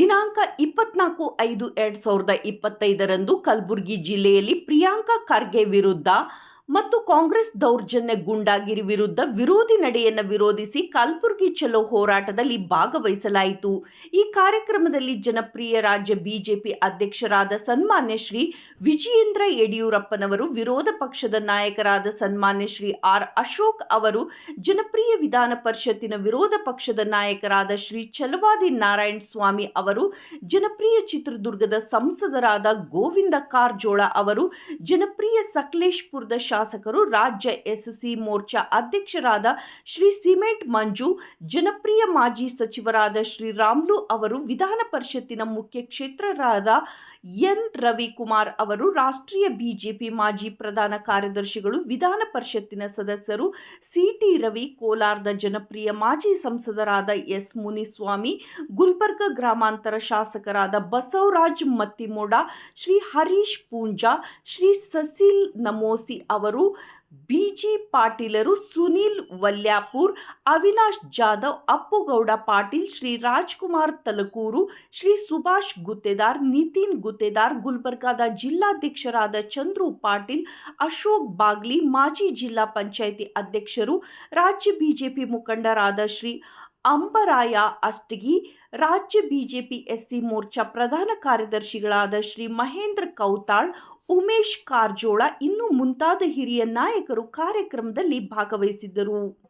ದಿನಾಂಕ ಇಪ್ಪತ್ನಾಲ್ಕು ಐದು ಎರಡು ಸಾವಿರದ ಇಪ್ಪತ್ತೈದರಂದು ಕಲಬುರಗಿ ಜಿಲ್ಲೆಯಲ್ಲಿ ಪ್ರಿಯಾಂಕಾ ಖರ್ಗೆ ವಿರುದ್ಧ ಮತ್ತು ಕಾಂಗ್ರೆಸ್ ದೌರ್ಜನ್ಯ ಗುಂಡಾಗಿರಿ ವಿರುದ್ಧ ವಿರೋಧಿ ನಡೆಯನ್ನು ವಿರೋಧಿಸಿ ಕಲಬುರಗಿ ಚಲೋ ಹೋರಾಟದಲ್ಲಿ ಭಾಗವಹಿಸಲಾಯಿತು. ಈ ಕಾರ್ಯಕ್ರಮದಲ್ಲಿ ಜನಪ್ರಿಯ ರಾಜ್ಯ ಬಿಜೆಪಿ ಅಧ್ಯಕ್ಷರಾದ ಸನ್ಮಾನ್ಯ ಶ್ರೀ ವಿಜಯೇಂದ್ರ ಯಡಿಯೂರಪ್ಪನವರು, ವಿರೋಧ ಪಕ್ಷದ ನಾಯಕರಾದ ಸನ್ಮಾನ್ಯ ಶ್ರೀ ಆರ್ ಅಶೋಕ್ ಅವರು, ಜನಪ್ರಿಯ ವಿಧಾನ ಪರಿಷತ್ತಿನ ವಿರೋಧ ಪಕ್ಷದ ನಾಯಕರಾದ ಶ್ರೀ ಛಲವಾದಿ ನಾರಾಯಣ ಸ್ವಾಮಿ ಅವರು, ಜನಪ್ರಿಯ ಚಿತ್ರದುರ್ಗದ ಸಂಸದರಾದ ಗೋವಿಂದ ಕಾರಜೋಳ ಅವರು, ಜನಪ್ರಿಯ ಸಕಲೇಶ್ಪುರದ ಶಾಸಕರು ರಾಜ್ಯ ಎಸ್ಸಿ ಮೋರ್ಚಾ ಅಧ್ಯಕ್ಷರಾದ ಶ್ರೀ ಸಿಮೆಂಟ್ ಮಂಜು, ಜನಪ್ರಿಯ ಮಾಜಿ ಸಚಿವರಾದ ಶ್ರೀ ರಾಮ್ಲು ಅವರು, ವಿಧಾನ ಪರಿಷತ್ತಿನ ಮುಖ್ಯ ಕ್ಷೇತ್ರರಾದ ಎನ್ ರವಿಕುಮಾರ್ ಅವರು, ರಾಷ್ಟ್ರೀಯ ಬಿಜೆಪಿ ಮಾಜಿ ಪ್ರಧಾನ ಕಾರ್ಯದರ್ಶಿಗಳು, ವಿಧಾನ ಪರಿಷತ್ತಿನ ಸದಸ್ಯರು ಸಿಟಿ ರವಿ, ಕೋಲಾರದ ಜನಪ್ರಿಯ ಮಾಜಿ ಸಂಸದರಾದ ಎಸ್ ಮುನಿಸ್ವಾಮಿ, ಗುಲ್ಬರ್ಗ ಗ್ರಾಮಾಂತರ ಶಾಸಕರಾದ ಬಸವರಾಜ್ ಮತ್ತಿಮೋಡ, ಶ್ರೀ ಹರೀಶ್ ಪೂಂಜಾ, ಶ್ರೀ ಸಸಿಲ್ ನಮೋಸಿ ಅವರು ಬಿಜಿ ಪಾಟೀಲರು ಸುನೀಲ್ ವಲ್ಯಾಪುರ್, ಅವಿನಾಶ್ ಜಾಧವ್, ಅಪ್ಪುಗೌಡ ಪಾಟೀಲ್, ಶ್ರೀ ರಾಜ್ಕುಮಾರ್ ತಲಕೂರು, ಶ್ರೀ ಸುಭಾಷ್ ಗುತ್ತೇದಾರ್, ನಿತಿನ್ ಗುತ್ತೇದಾರ್, ಗುಲ್ಬರ್ಗಾದ ಜಿಲ್ಲಾಧ್ಯಕ್ಷರಾದ ಚಂದ್ರು ಪಾಟೀಲ್, ಅಶೋಕ್ ಬಾಗ್ಲಿ, ಮಾಜಿ ಜಿಲ್ಲಾ ಪಂಚಾಯಿತಿ ಅಧ್ಯಕ್ಷರು, ರಾಜ್ಯ ಬಿಜೆಪಿ ಮುಖಂಡರಾದ ಶ್ರೀ ಅಂಬರಾಯ ಅಷ್ಟಗಿ ರಾಜ್ಯ ಬಿಜೆಪಿ ಎಸ್ಸಿ ಮೋರ್ಚಾ ಪ್ರಧಾನ ಕಾರ್ಯದರ್ಶಿಗಳಾದ ಶ್ರೀ ಮಹೇಂದ್ರ ಕೌತಾಳ್, ಉಮೇಶ್ ಕಾರಜೋಳ ಇನ್ನು ಮುಂತಾದ ಹಿರಿಯ ನಾಯಕರು ಕಾರ್ಯಕ್ರಮದಲ್ಲಿ ಭಾಗವಹಿಸಿದ್ದರು.